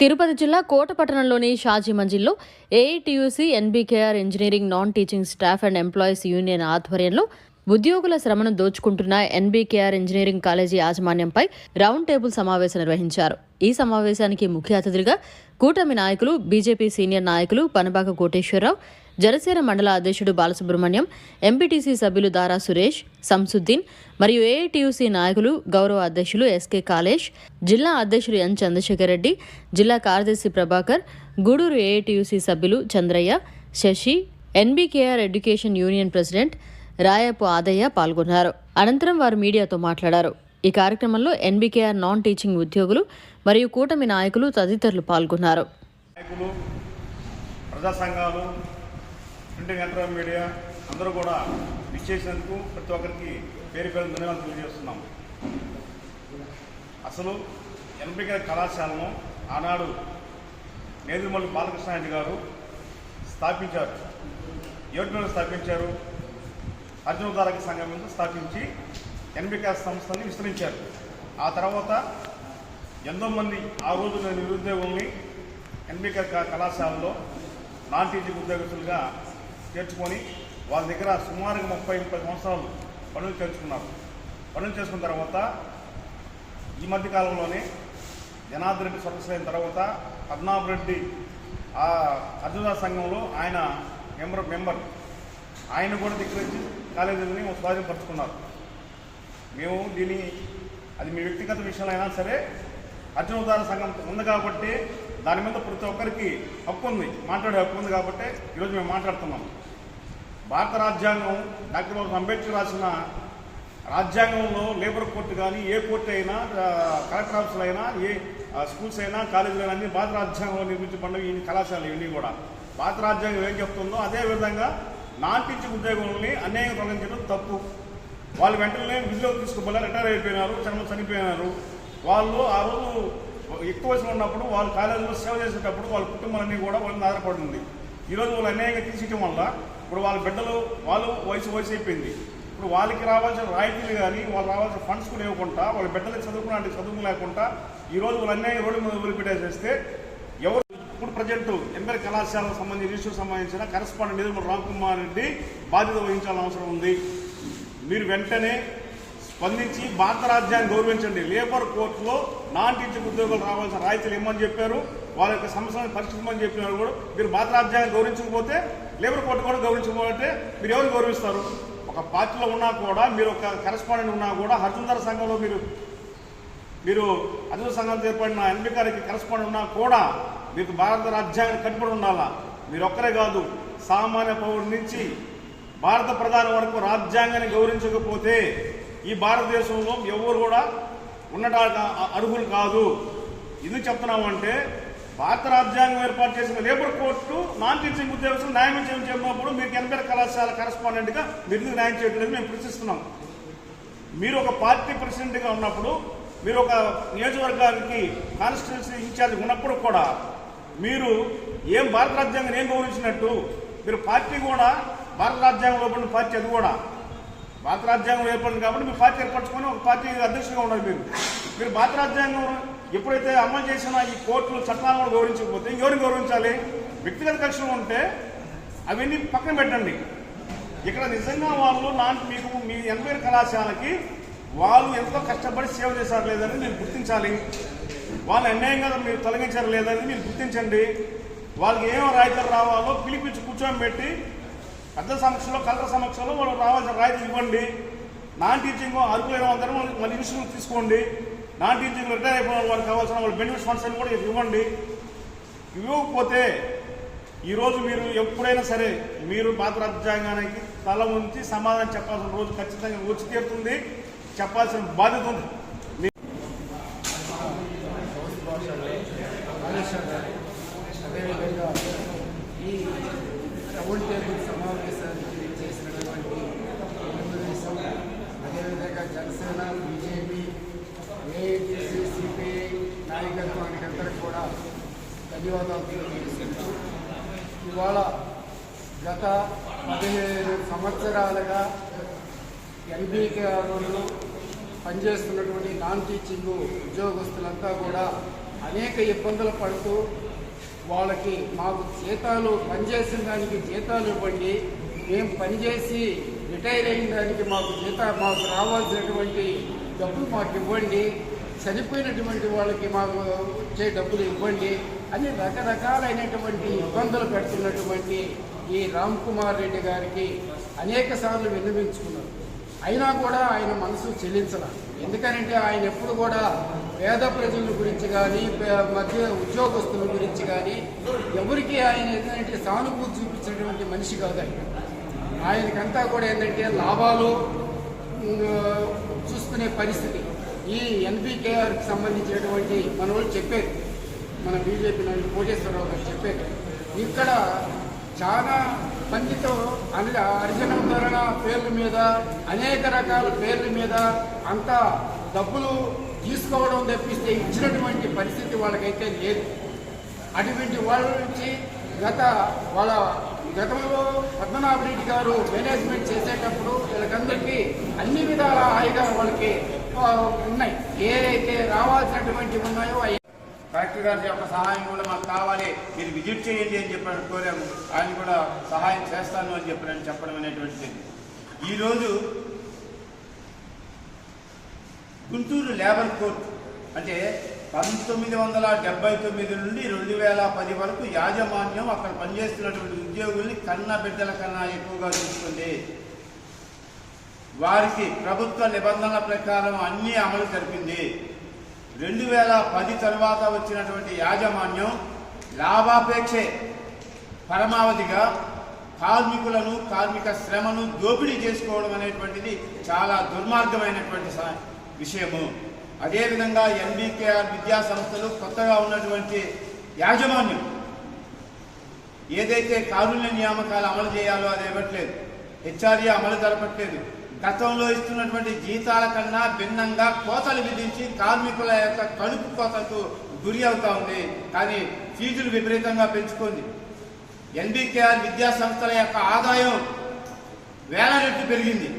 తిరుపతి జిల్లా కోట పట్టణంలోని Shaji మంజిల్లో AITUC NBKR engineering non teaching staff and employees union ఆధ్వర్యంలో ఉద్యోగుల శ్రమను దోచుకుంటున్న ఎన్బీకేఆర్ ఇంజనీరింగ్ కాలేజీ యాజమాన్యంపై రౌండ్ టేబుల్ సమావేశం నిర్వహించారు. ఈ సమావేశానికి ముఖ్య అతిథులుగా కూటమి నాయకులు బీజేపీ సీనియర్ నాయకులు పనబాక కోటేశ్వరరావు జనసేన మండల అధ్యక్షుడు బాలసుబ్రహ్మణ్యం ఎంపీటీసీ సభ్యులు దారా సురేష్ సంసుద్దీన్ మరియు ఏఐటీయూసీ నాయకులు గౌరవ అధ్యక్షులు ఎస్కే కాలేష్ జిల్లా అధ్యక్షులు ఎన్ చంద్రశేఖర్ రెడ్డి జిల్లా కార్యదర్శి ప్రభాకర్ గూడూరు ఏఐటీయూసీ సభ్యులు Chandraiah Sasi NBKR education union president Rayapu Adaiah పాల్గొన్నారు. అనంతరం వారు మీడియాతో మాట్లాడారు. ఈ కార్యక్రమంలో ఎన్బీకేఆర్ నాన్ టీచింగ్ ఉద్యోగులు మరియు కూటమి నాయకులు తదితరులు పాల్గొన్నారు. ప్రజా సంఘాలు ప్రింటింగ్ ఎలక్ట్రానిక్ మీడియా అందరూ కూడా విచ్చేసినందుకు ప్రతి ఒక్కరికి పేరు పేరు ధన్యవాదాలు తెలియజేస్తున్నాం. అసలు ఎంపిక కళాశాలను ఆనాడు నేదుమల్లి బాలకృష్ణారెడ్డి గారు స్థాపించారు. ఎవరి మీద స్థాపించారు. అర్జున సంఘం మీద స్థాపించి ఎన్బిక సంస్థని విస్తరించారు. ఆ తర్వాత ఎంతో మంది ఆ రోజున నిరుద్యోగుల్ని ఎన్బిక కళాశాలలో నాన్ టీచింగ్ ఉద్యోగస్తులుగా చేర్చుకొని వాళ్ళ దగ్గర సుమారుగా ముప్పై ముప్పై సంవత్సరాలు పనులు చేర్చుకున్నారు. పనులు చేసుకున్న తర్వాత ఈ మధ్య కాలంలోనే జనార్దన్ రెడ్డి స్వర్గస్థైన తర్వాత పద్మనాభ రెడ్డి ఆ అర్జున సంఘంలో ఆయన మెంబర్ మెంబర్. ఆయన కూడా ధిక్కరించి కాలేజీని స్వాధీనపరుచుకున్నారు మేము దీన్ని అది మీ వ్యక్తిగత విషయాలైనా సరే అర్జునదార్ సంఘం ఉంది కాబట్టి దాని మీద ప్రతి ఒక్కరికి హక్కు ఉంది. మాట్లాడే హక్కు ఉంది కాబట్టి ఈరోజు మేము మాట్లాడుతున్నాం. భారత రాజ్యాంగం డాక్టర్ బాబు అంబేద్కర్ రాసిన రాజ్యాంగంలో లేబర్ కోర్టు కానీ ఏ కోర్టు అయినా కలెక్టర్ ఆఫీసులు అయినా ఏ స్కూల్స్ అయినా కాలేజీలు అయినా అన్ని భారత రాజ్యాంగంలో నిర్మించబడినవి ఈ కళాశాలలు ఇవన్నీ కూడా. భారత రాజ్యాంగం ఏం చెప్తుందో అదేవిధంగా నాన్ టీచింగ్ ఉద్యోగుల్ని అన్యాయం తొలగించడం తప్పు. వాళ్ళు వెంటనే విధులకు తీసుకుపోయి రిటైర్ అయిపోయినారు చర్మ చనిపోయినారు. వాళ్ళు ఆ రోజు ఎక్కువ వయసులో ఉన్నప్పుడు వాళ్ళు కాలేజీలో సేవ చేసేటప్పుడు వాళ్ళ కుటుంబాలన్నీ కూడా వాళ్ళని ఆధారపడుతుంది ఈరోజు వాళ్ళు అన్యాయంగా తీసేయడం వల్ల ఇప్పుడు వాళ్ళ బిడ్డలు వాళ్ళు వయసు వయసు అయిపోయింది. ఇప్పుడు వాళ్ళకి రావాల్సిన రాయితీలు కానీ వాళ్ళు రావాల్సిన ఫండ్స్ కూడా ఇవ్వకుండా వాళ్ళ బిడ్డలకు చదువుకున్న చదువు లేకుండా ఈరోజు వాళ్ళు అన్యాయం రోడ్డు మీద వదిలిపెట్టేసేస్తే ఎవరు ఇప్పుడు ప్రజెంట్ ఎంబర్ కళాశాలకు సంబంధించి రిజిస్టర్ సంబంధించిన కరెస్పాండెంట్ నిధులు రామ్ కుమార్ రెడ్డి బాధ్యత వహించాల్సిన అవసరం ఉంది. మీరు వెంటనే స్పందించి భారత రాజ్యాన్ని గౌరవించండి. లేబర్ కోర్టులో నాన్ టీచింగ్ ఉద్యోగులు రావాల్సిన రాయితీలు ఇమ్మని చెప్పారు. వాళ్ళ యొక్క సమస్యలను పరిష్కరించమని చెప్పినారు కూడా. మీరు భారత రాజ్యాన్ని గౌరవించకపోతే లేబర్ కోర్టు కూడా గౌరవించకపోతే మీరు ఎవరు గౌరవిస్తారు? ఒక పార్టీలో ఉన్నా కూడా మీరు ఒక కరెస్పాండెంట్ ఉన్నా కూడా హర్జుందర సంఘంలో మీరు మీరు అధిక సంఘం ఏర్పడిన ఎన్బి గారికి కరెస్పాండెంట్ ఉన్నా కూడా మీకు భారత రాజ్యాంగానికి కట్టుబడి ఉండాలా? మీరు ఒక్కరే కాదు సామాన్య పౌరుడి నుంచి భారత ప్రధాని వరకు రాజ్యాంగాన్ని గౌరవించకపోతే ఈ భారతదేశంలో ఎవరు కూడా ఉండటానికి అర్హులు కాదు. ఎందుకు చెప్తున్నామంటే భారత రాజ్యాంగం ఏర్పాటు చేసిన లేబర్ కోర్టు నాన్ టీచింగ్ ఉద్యోగస్తులు న్యాయం చేయమన్నప్పుడు మీకు ఎనభై కళాశాల కరెస్పాండెంట్గా మీరు ఎందుకు న్యాయం చేయట్లేదు మేము ప్రశ్నిస్తున్నాం. మీరు ఒక పార్టీ ప్రెసిడెంట్గా ఉన్నప్పుడు మీరు ఒక నియోజకవర్గానికి కాన్స్టిట్యున్సీ ఇన్ఛార్జ్ ఉన్నప్పుడు కూడా మీరు ఏం భారత రాజ్యాంగం ఏం గౌరవించినట్టు మీరు పార్టీ కూడా భారత రాజ్యాంగంలో లోపల పార్టీ అది కూడా భారత రాజ్యాంగం ఏర్పడింది కాబట్టి మీరు పార్టీ ఏర్పరచుకొని ఒక పార్టీ అధ్యక్షుడిగా ఉండాలి మీరు. మీరు భారత రాజ్యాంగం ఎప్పుడైతే అమలు చేసిన ఈ కోర్టులు చట్టాలను కూడా గౌరవించకపోతే ఇంకెవరిని గౌరవించాలి? వ్యక్తిగత కక్షలు ఉంటే అవన్నీ పక్కన పెట్టండి. ఇక్కడ నిజంగా వాళ్ళు నా మీకు మీ ఎనభై కళాశాలకి వాళ్ళు ఎంతో కష్టపడి సేవ చేశారు లేదని మీరు గుర్తించాలి. వాళ్ళు అన్యాయంగా మీరు తొలగించారు లేదని మీరు గుర్తించండి. వాళ్ళకి ఏం రాయితీలు రావాలో పిలిపించి కూర్చోబెట్టి పెట్టి పెద్ద సమక్షంలో కలెక్టర్ సమక్షంలో వాళ్ళు రావాల్సిన రాయితీ ఇవ్వండి. నాన్ టీచింగ్ అర్హులైన అందరూ వాళ్ళ ఇన్సూరెన్స్ తీసుకోండి. నాన్ టీచింగ్ రిటైర్ అయిపోయిన వాళ్ళకి కావాల్సిన వాళ్ళ బెనిఫిట్స్ ఫండ్స్ అని కూడా ఇవ్వండి. ఇవ్వకపోతే ఈరోజు మీరు ఎప్పుడైనా సరే మీరు భారత రాజ్యాంగానికి తల ఉంచి సమాధానం చెప్పాల్సిన రోజు ఖచ్చితంగా వచ్చి తీరుతుంది. చెప్పాల్సిన బాధ్యత ఉంది అదేవిధంగా ఈ రౌండ్ టేబుల్ సమావేశానికి చేసినటువంటి తెలుగుదేశం అదేవిధంగా జనసేన బీజేపీ ఏఐటీసీ సిపిఐ నాయకత్వానికి అందరికీ కూడా ధన్యవాదాలు ఇవాళ గత పదిహేను సంవత్సరాలుగా ఎన్బీకేఆర్లో పనిచేస్తున్నటువంటి నాన్ టీచింగ్ ఉద్యోగస్తులంతా కూడా అనేక ఇబ్బందులు పడుతూ వాళ్ళకి మాకు జీతాలు పనిచేసిన దానికి జీతాలు ఇవ్వండి మేము పనిచేసి రిటైర్ అయిన దానికి మాకు జీత మాకు రావాల్సినటువంటి డబ్బులు మాకు ఇవ్వండి. చనిపోయినటువంటి వాళ్ళకి మాకు వచ్చే డబ్బులు ఇవ్వండి అని రకరకాలైనటువంటి ఇబ్బందులు పెడుతున్నటువంటి ఈ రామ్ కుమార్ రెడ్డి గారికి అనేక సార్లు విన్నవించుకున్నారు. అయినా కూడా ఆయన మనసు చెల్లించాల. ఎందుకనంటే ఆయన ఎప్పుడు కూడా పేద ప్రజల గురించి కానీ పే- మధ్య ఉద్యోగస్తుల గురించి కానీ ఎవరికి ఆయన ఏంటంటే సానుభూతి చూపించినటువంటి మనిషి కాదు ఆయన. ఆయనకంతా కూడా ఏంటంటే లాభాలు చూసుకునే పరిస్థితి. ఈ ఎన్బికేఆర్కి సంబంధించినటువంటి మన వాళ్ళు చెప్పారు. మన బీజేపీ నాయకుడు కోటేశ్వరరావు గారు చెప్పారు. ఇక్కడ చాలా మందితో అనిల ధరణ పేర్ల మీద అనేక రకాల పేర్ల మీద అంత డబ్బులు తీసుకోవడం తప్పిస్తే ఇచ్చినటువంటి పరిస్థితి వాళ్ళకైతే లేదు. అటువంటి వాళ్ళ నుంచి గత వాళ్ళ గతంలో పద్మనాభరెడ్డి గారు మేనేజ్మెంట్ చేసేటప్పుడు వీళ్ళకందరికీ అన్ని విధాల హాయిగా వాళ్ళకి ఉన్నాయి. ఏదైతే రావాల్సినటువంటి ఉన్నాయో అవి కలెక్టర్ గారి యొక్క సహాయం కూడా మాకు కావాలి. మీరు విజిట్ చేయండి అని చెప్పి కోరాము. ఆయన కూడా సహాయం చేస్తాను అని చెప్పి చెప్పడం అనేటువంటిది. ఈరోజు గుంటూరు లేబర్ కోర్ట్ అంటే పంతొమ్మిది వందల డెబ్బై తొమ్మిది నుండి రెండు వేల పది వరకు యాజమాన్యం అక్కడ పనిచేస్తున్నటువంటి ఉద్యోగుల్ని కన్న బిడ్డల కన్నా ఎక్కువగా చూసుకుంది వారికి ప్రభుత్వ నిబంధనల ప్రకారం అన్నీ అమలు జరిపింది. రెండు వేల పది తర్వాత వచ్చినటువంటి యాజమాన్యం లాభాపేక్షే పరమావధిగా కార్మికులను కార్మిక శ్రమను దోపిడీ చేసుకోవడం అనేటువంటిది చాలా దుర్మార్గమైనటువంటి విషయము. అదేవిధంగా ఎన్బికేఆర్ విద్యా సంస్థలు కొత్తగా ఉన్నటువంటి యాజమాన్యం ఏదైతే కారుణ్య నియామకాలు అమలు చేయాలో అది ఇవ్వట్లేదు. హెచ్ఆర్ఏ అమలు జరపట్లేదు. గతంలో ఇస్తున్నటువంటి జీతాల కన్నా భిన్నంగా కోతలు విధించి కార్మికుల యొక్క కడుపు కోతకు గురి అవుతా ఉంది. కానీ ఫీజులు విపరీతంగా పెంచుకుంది. ఎన్బీకేఆర్ విద్యా సంస్థల యొక్క ఆదాయం వేల రెట్లు పెరిగింది.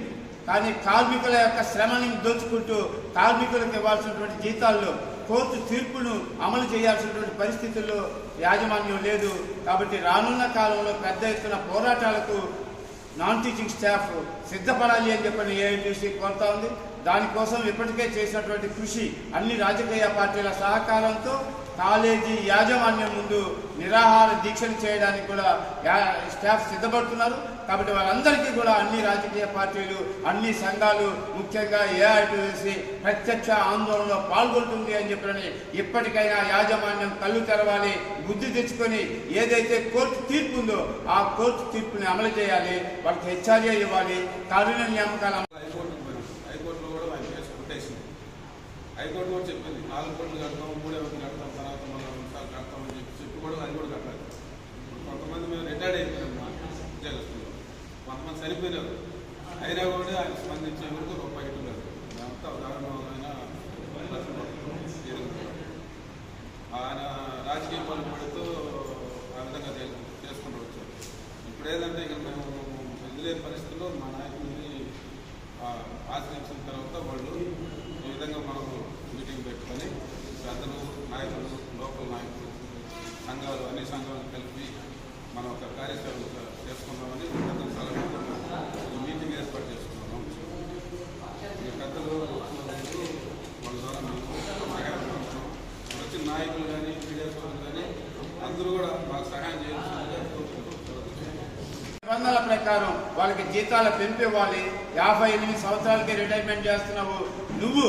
కానీ కార్మికుల యొక్క శ్రమని దోచుకుంటూ కార్మికులకు ఇవ్వాల్సినటువంటి జీతాల్లో కోర్టు తీర్పును అమలు చేయాల్సినటువంటి పరిస్థితుల్లో యాజమాన్యం లేదు. కాబట్టి రానున్న కాలంలో పెద్ద ఎత్తున పోరాటాలకు నాన్ టీచింగ్ స్టాఫ్ సిద్ధపడాలి అని చెప్పని ఏఐటీసీ కోరుతా ఉంది. దానికోసం ఇప్పటికే చేసినటువంటి కృషి అన్ని రాజకీయ పార్టీల సహకారంతో కాలేజీ యాజమాన్యం ముందు నిరాహార దీక్షలు చేయడానికి కూడా స్టాఫ్ సిద్ధపడుతున్నారు. కాబట్టి వాళ్ళందరికీ కూడా అన్ని రాజకీయ పార్టీలు అన్ని సంఘాలు ముఖ్యంగా ఏఐటీసీ ప్రత్యక్ష ఆందోళనలో పాల్గొంటుంది అని చెప్పని ఇప్పటికైనా యాజమాన్యం కళ్ళు తెరవాలి బుద్ధి తెచ్చుకొని ఏదైతే కోర్టు తీర్పు ఉందో ఆ కోర్టు తీర్పుని అమలు చేయాలి వాళ్ళకి హెచ్ఆర్ఏ ఇవ్వాలి కరుణ నియామకాలు అమలు హైకోర్టుకు పోయింది హైకోర్టులో కూడా ఆయన కేసు కొట్టేసింది హైకోర్టు కూడా చెప్పింది నాలుగు కోట్లు కడతాం మూడే ఒకటి కడతాం తర్వాత మళ్ళీ నిమిషాలు కడతామని చెప్పి చెప్పి కూడా అది కూడా కట్టాలి ఇప్పుడు కొంతమంది మేము రిటైర్డ్ అయిపోయినాం మా ఉద్యోగస్తులు కొంతమంది చనిపోయినారు. అయినా కూడా ఆయన స్పందించే వరకు రూపాయి ఇటున్నారు అంతా దారుణమైన ఎదుగుతున్నారు ఆయన రాజకీయ పనులు పెడుతూ ఆ విధంగా చేసుకుంటూ వచ్చారు. ఇప్పుడు ఏదంటే ఇక మేము ఎదురే పరిస్థితుల్లో మా నాయకుడిని ఆశ్రయించిన తర్వాత వాళ్ళు ఈ విధంగా మనకు మీటింగ్ పెట్టుకొని పెద్దలు నాయకులు లోకల్ నాయకులు సంఘాలు అన్ని సంఘాలను కలిపి మనం ఒక కార్యక్రమం చేసుకుందామని పెద్దల ఈ మీటింగ్ ఏర్పాటు చేసుకున్నాం ఈ పెద్దలు వచ్చినందుకు వాళ్ళ ద్వారా మీకు సహాయం చేస్తున్నాం ఇప్పుడు వచ్చిన నాయకులు కానీ మీడియా సోదరులు కానీ అందరూ కూడా మాకు సహాయం చేయాల్సిందిగా కోరుకుంటున్నాం నిబంధనల ప్రకారం వాళ్ళకి జీతాల పెంపు ఇవ్వాలి యాభై ఎనిమిది సంవత్సరాలకి రిటైర్మెంట్ చేస్తున్నావు. నువ్వు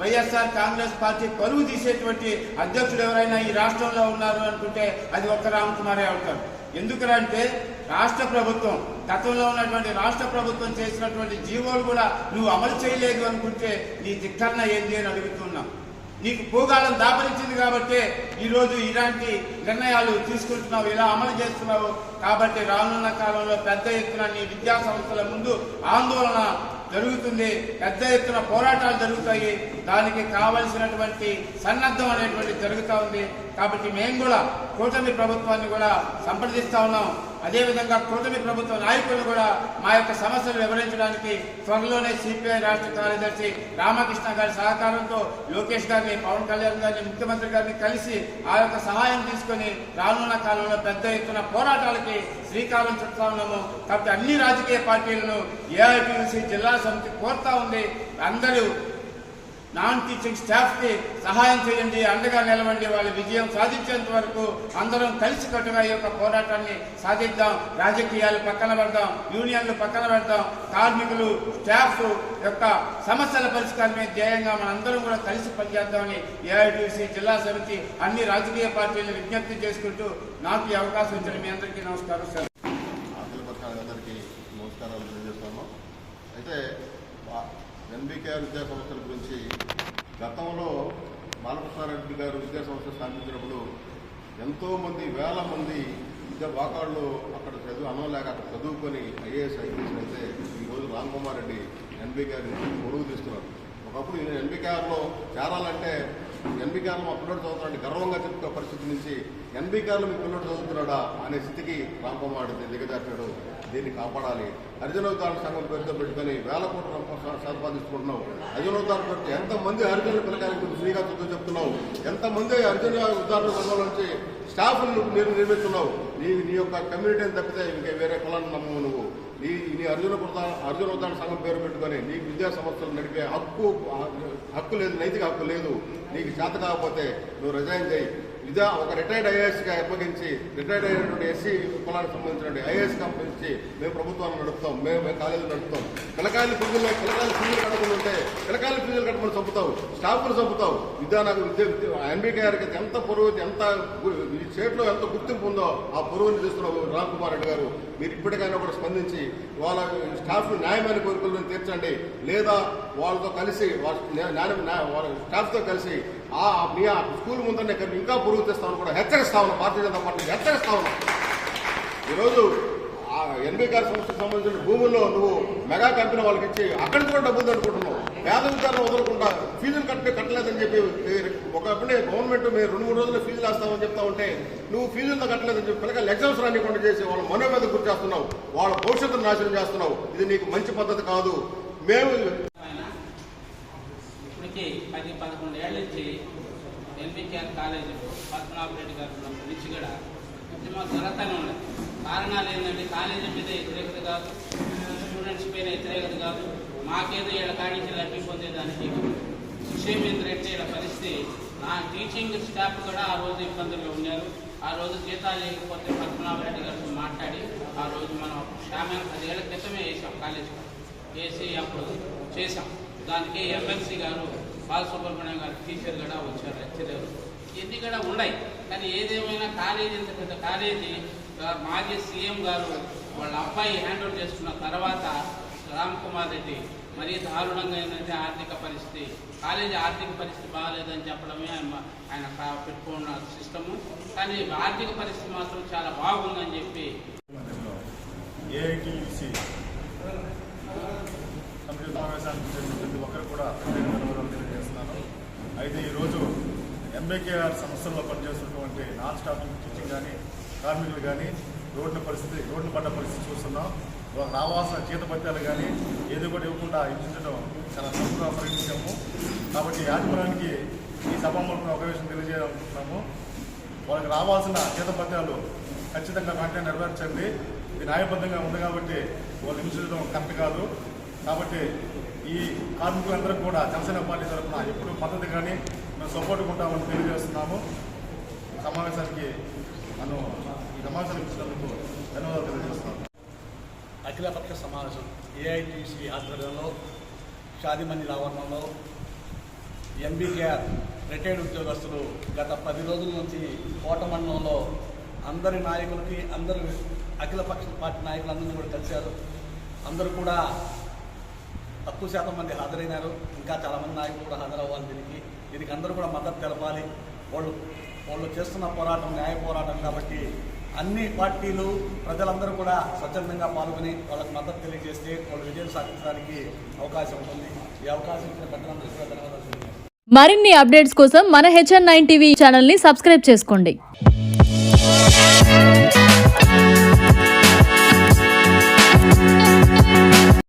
వైఎస్ఆర్ కాంగ్రెస్ పార్టీ పరువు తీసేటువంటి అధ్యక్షుడు ఎవరైనా ఈ రాష్ట్రంలో ఉన్నారు అనుకుంటే అది ఒక్క రామకుమారే అవుతారు ఎందుకంటే రాష్ట్ర ప్రభుత్వం గతంలో ఉన్నటువంటి రాష్ట్ర ప్రభుత్వం చేసినటువంటి జీవోలు కూడా నువ్వు అమలు చేయలేదు అనుకుంటే నీ ధిక్కరణ ఏంది అని అడుగుతున్నావు నీకు భూగాలం దాపరించింది కాబట్టి ఈరోజు ఇలాంటి నిర్ణయాలు తీసుకుంటున్నావు ఇలా అమలు చేస్తున్నావు. కాబట్టి రానున్న కాలంలో పెద్ద ఎత్తున నీ విద్యా సంస్థల ముందు ఆందోళన జరుగుతుంది. పెద్ద ఎత్తున పోరాటాలు జరుగుతాయి. దానికి కావలసినటువంటి సన్నద్ధం అనేటువంటి జరుగుతూ ఉంది. కాబట్టి మేము కూడా కూటమి ప్రభుత్వాన్ని కూడా సంప్రదిస్తూ ఉన్నాం. అదేవిధంగా కూటమి ప్రభుత్వ నాయకులు కూడా మా యొక్క సమస్యలు వివరించడానికి త్వరలోనే సిపిఐ రాష్ట్ర కార్యదర్శి రామకృష్ణ గారి సహకారంతో లోకేష్ గారిని పవన్ కళ్యాణ్ గారిని ముఖ్యమంత్రి గారిని కలిసి ఆ యొక్క సహాయం తీసుకొని రానున్న కాలంలో పెద్ద ఎత్తున పోరాటాలకి శ్రీకారం చుడతా ఉన్నాము. కాబట్టి అన్ని రాజకీయ పార్టీలను ఏఐటీసీ జిల్లా సమితి కోరుతా ఉంది. అందరూ నాన్ టీచింగ్ స్టాఫ్కి సహాయం చేయండి అండగా నిలవండి వాళ్ళ విజయం సాధించేంత వరకు అందరం కలిసికట్టుగా ఈ యొక్క పోరాటాన్ని సాధిద్దాం. రాజకీయాలు పక్కన పెడదాం యూనియన్లు పక్కన పెడదాం. కార్మికులు స్టాఫ్ యొక్క సమస్యల పరిష్కారమే ధ్యేయంగా మనందరం కూడా కలిసి పనిచేద్దామని ఏఐటీసీ జిల్లా సమితి అన్ని రాజకీయ పార్టీలను విజ్ఞప్తి చేసుకుంటూ నాకు ఈ అవకాశం ఇచ్చిన మీ అందరికీ నమస్కారం సార్. అఖిల నమస్కారాలు అయితే ఎన్బికేఆర్ విద్యా సంస్థల గురించి గతంలో మాలప్రసారెడ్డి గారు విద్యా సంస్థ స్థాపించినప్పుడు ఎంతోమంది వేల మంది విద్యా వాకాళ్ళు అక్కడ చదువు అనలేక అక్కడ చదువుకొని ఐఏఎస్ ఐపీఎస్ అయితే ఈరోజు రామ్ కుమార్ రెడ్డి ఎన్బికేఆర్ పొడుగు తీస్తున్నారు. ఒకప్పుడు నేను ఎన్బికేఆర్లో చేరాలంటే ఎన్బికేఆర్లో మా పిల్లడు చదువుతున్నాడు గర్వంగా చెప్పుకో పరిస్థితి నుంచి ఎన్బికేఆర్లో మీ పిల్లడు చదువుతున్నాడా అనే స్థితికి రామ్ కుమార్ రెడ్డి దిగజార్చాడు. దీన్ని కాపాడాలి. హరిజనోద్ధారణ సంఘం పేరుతో పెట్టుకొని వేల కోట్ల రూపాయలు సంపాదించుకుంటున్నావు హరిజనోద్ధారణ పేరుతో ఎంతమంది హరిజనుల పిల్లకాయలకు నువ్వు ఫ్రీగా చదువు చెప్తున్నావు? ఎంతమంది హరిజన ఉద్ధారణ సంఘం నుంచి స్టాఫ్ను నేను నిర్మిస్తున్నావు నీ నీ యొక్క కమ్యూనిటీని తప్పితే ఇంకా వేరే కులాన్ని నమ్మవు నువ్వు. నీ నీ అర్జున ప్రధాన అర్జున ఉద్దాన సంఘం పేరు పెట్టుకొని నీ విద్యా సంస్థలు నడిపే హక్కు హక్కు లేదు నైతిక హక్కు లేదు. నీకు చేత కాకపోతే నువ్వు రిజైన్ చేయి. విధా ఒక రిటైర్డ్ ఐఏఎస్గా అప్పగించి రిటైర్డ్ అయినటువంటి ఎస్సీ కులానికి సంబంధించిన ఐఏఎస్ పంపించి మేము ప్రభుత్వాన్ని నడుపుతాం మేము మేము కాలేజీలు నడుపుతాం. పిల్లకాయలు ఫీజుల్లో పిల్లకాయలు ఫీజులు కట్టుకుని ఉంటే పిల్లకాయలు ఫీజులు కట్టుకుని చంపుతావు స్టాఫ్లు చంపుతావు. విద్యా నాకు విద్య ఎన్బీకేఆర్కి ఎంత పొరుగు ఎంత ఈ స్టేట్లో ఎంత గుర్తింపు ఉందో ఆ పొరుగుని చూస్తున్నావు రామ్ కుమార్ రెడ్డి గారు. మీరు ఇప్పటికైనా కూడా స్పందించి వాళ్ళ స్టాఫ్ న్యాయమైన కోరికలను తీర్చండి. లేదా వాళ్ళతో కలిసి వాళ్ళ వాళ్ళ స్టాఫ్తో కలిసి ఆ మీ స్కూల్ ముందర కలిపి ఇంకా పురుగు తెస్తామని కూడా హెచ్చరిస్తా ఉన్నాం. భారతీయ జనతా పార్టీ హెచ్చరిస్తా ఉన్నాం. ఈరోజు ఆ ఎన్బీ గారి సంస్థకు సంబంధించిన భూముల్లో నువ్వు మెగా కంపెనీ వాళ్ళకి ఇచ్చి అక్కడ నుంచి కూడా డబ్బులు తట్టుకుంటున్నావు. పేద విద్యార్థులు వదలకుండా ఫీజులు కట్టే కట్టలేదని చెప్పి ఒకప్పుడే గవర్నమెంట్ మీరు రెండు మూడు రోజులు ఫీజులు వేస్తామని చెప్తా ఉంటే నువ్వు ఫీజులతో కట్టలేదని చెప్పి పిల్లగా ఎగ్జామ్స్ రానికుండా చేసి వాళ్ళ మనోవేద గురి చేస్తున్నావు. వాళ్ళ భవిష్యత్తును నాశనం చేస్తున్నావు. ఇది నీకు మంచి పద్ధతి కాదు. మేము నుంచి పది పదకొండు ఏళ్ళ నుంచి ఎన్బికేఆర్ కాలేజీలో పద్మనాభ రెడ్డి గారు నుంచి కూడా ఉద్యమ జరుగుతూనే ఉన్నది. కారణాలు ఏంటంటే కాలేజీ మీద వ్యతిరేకత కాదు స్టూడెంట్స్ పైన వ్యతిరేకత కాదు మాకేదో వీళ్ళ కాడించి లబ్ధి పొందేదానికి సుషేమేంద్ర రెడ్డి వీళ్ళ పరిస్థితి నా టీచింగ్ స్టాఫ్ కూడా ఆ రోజు ఇబ్బందుల్లో ఉన్నారు. ఆ రోజు జీతాలు లేకపోతే పద్మనాభ రెడ్డి గారితో మాట్లాడి ఆ రోజు మనం శ్యామ పదేళ్ళ క్రితమే వేసాం కాలేజీలో. వేసి అప్పుడు చేసాం. దానికి ఎమ్మెల్సీ గారు బాలసుబ్రహ్మణ్యం గారి టీచర్ కూడా వచ్చారు లెక్చరర్. ఇవన్నీ కూడా ఉన్నాయి కానీ ఏదేమైనా కాలేజీ ఇంత పెద్ద కాలేజీ మాజీ సీఎం గారు వాళ్ళ అబ్బాయి హ్యాండ్ ఓవర్ చేసుకున్న తర్వాత రామ్ కుమార్ రెడ్డి మరీ దారుణంగా ఏంటంటే ఆర్థిక పరిస్థితి కాలేజీ ఆర్థిక పరిస్థితి బాగాలేదని చెప్పడమే ఆయన ఆయన పెట్టుకున్న సిస్టము. కానీ ఆర్థిక పరిస్థితి మాత్రం చాలా బాగుందని చెప్పి ఒకరు సమావేశానికి ప్రతి ఒక్కరు కూడా అయితే ఈరోజు ఎంబీకేఆర్ సంస్థల్లో పనిచేస్తున్నటువంటి నాన్ స్టాఫింగ్ టీచింగ్ కానీ కార్మికులు కానీ రోడ్డు పరిస్థితి రోడ్డు పడ్డ పరిస్థితి చూస్తున్నాం. వాళ్ళకి రావాల్సిన జీతపత్యాలు కానీ ఏది కూడా ఇవ్వకుండా ఇచ్చించడం చాలా తప్పుగా పరిగణించాము కాబట్టి యాజమాన్యానికి ఈ సభాముఖంగా ఒక విషయం తెలియజేయాలనుకుంటున్నాము వాళ్ళకి రావాల్సిన జీతపత్యాలు ఖచ్చితంగా వెంటనే నెరవేర్చండి. ఇది న్యాయబద్ధంగా ఉంది కాబట్టి వాళ్ళు హింసించడం కరెక్ట్ కాదు. కాబట్టి ఈ కార్మికులందరూ కూడా జనసేన పార్టీ తరఫున ఎప్పుడు మద్దతు కానీ మేము సపోర్ట్ ఉంటామని తెలియజేస్తున్నాము. సమావేశానికి నన్ను ఈ సమావేశానికి ఇచ్చినందుకు ధన్యవాదాలు తెలియజేస్తున్నాను. అఖిలపక్ష సమావేశం ఏఐటీసీ ఆధ్వర్యంలో షాదిమణి ఆవరణలో ఎంబీకేఆర్ రిటైర్డ్ ఉద్యోగస్తులు గత పది రోజుల నుంచి కోటమండలంలో అందరి నాయకులకి అందరు అఖిలపక్ష పార్టీ నాయకులందరినీ కూడా కలిశారు. అందరూ కూడా తక్కువ శాతం మంది హాజరైనారు. ఇంకా చాలామంది నాయకులు కూడా హాజరవ్వాలి దీనికి. దీనికి అందరూ కూడా మద్దతు తెలపాలి. వాళ్ళు వాళ్ళు చేస్తున్న పోరాటం న్యాయ పోరాటం కాబట్టి అన్ని పార్టీలు ప్రజలందరూ కూడా స్వచ్ఛందంగా పాల్గొని వాళ్ళకి మద్దతు తెలియజేస్తే వాళ్ళు విజయం సాధించడానికి అవకాశం ఉంటుంది. ఈ అవకాశం ఇచ్చిన ప్రజలందరికీ కూడా ధన్యవాదాలు మరిన్ని అప్డేట్స్ కోసం మన హెచ్ఎన్ నైన్ టీవీ ఛానల్ని సబ్స్క్రైబ్ చేసుకోండి.